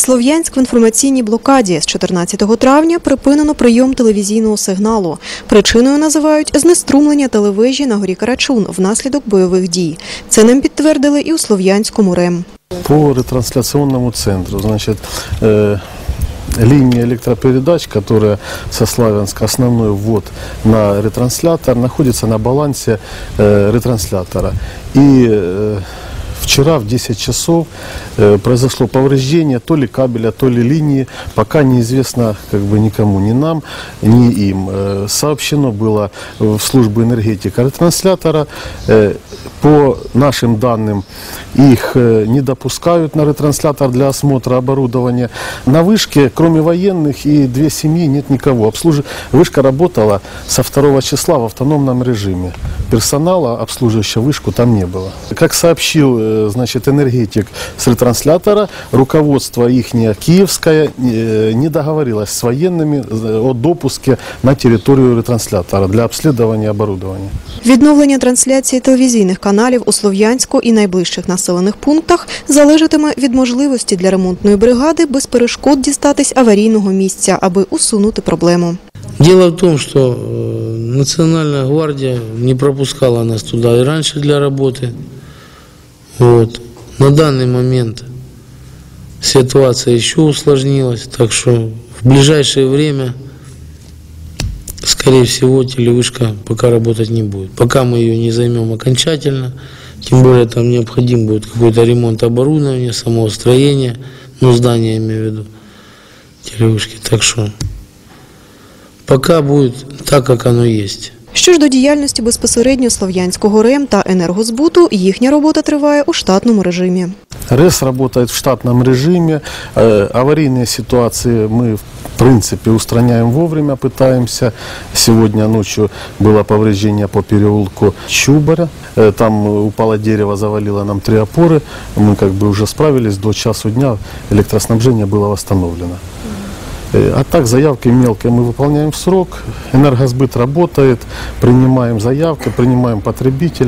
Слов'янськ в інформаційній блокаді з 14 травня припинено прийом телевізійного сигналу. Причиною називають знеструмлення телевежі на горі Карачун внаслідок бойових дій. Це нам підтвердили і у Слов'янському РЕМ. По ретрансляционному центру, значит, э, линия электропередач, которая со Славянска, основной ввод на ретранслятор, находится на балансе э, ретранслятора. И э, вчера в 10 часов э, произошло повреждение то ли кабеля, то ли линии, пока неизвестно как бы никому, ни нам, ни им. Э, сообщено было в службу энергетика ретранслятора. Э, по нашим данным, их э, не допускают на ретранслятор для осмотра оборудования. На вышке, кроме военных и две семьи, нет никого. Обслуж... Вышка работала со 2 числа в автономном режиме. Персонала, обслуживающего вышку, там не было. Как сообщил э, значит, энергетик с ретранслятора, руководство их киевское э, не договорилось с военными э, о допуске на территорию ретранслятора для обследования оборудования. Відновлення трансляції телевізійних каналів у Слов'янську і найближчих населених пунктах залежатиме від можливості для ремонтної бригади без перешкод дістатись аварійного місця, аби усунути проблему. Дело в том, что э, Национальная гвардия не пропускала нас туда и раньше для работы. Вот. На данный момент ситуация еще усложнилась, так что в ближайшее время, скорее всего, телевышка пока работать не будет. Пока мы ее не займем окончательно, тем более там необходим будет какой-то ремонт оборудования, самого строения, ну, здания имею в виду, телевышки. Так что пока будет так, как оно есть. Що ж до діяльності безпосередньо Слов'янського РЕМ та енергозбуту, їхня робота триває у штатному режимі. РЭС работает в штатном режиме. Э, Аварийные ситуации мы, в принципе, устраняем вовремя, пытаемся. Сегодня ночью было повреждение по переулку Чубаря. Э, Там упало дерево, завалило нам три опоры. Мы как бы уже справились. До часу дня электроснабжение было восстановлено. Э, А так заявки мелкие мы выполняем в срок. Энергосбыт работает, принимаем заявки, принимаем потребителей.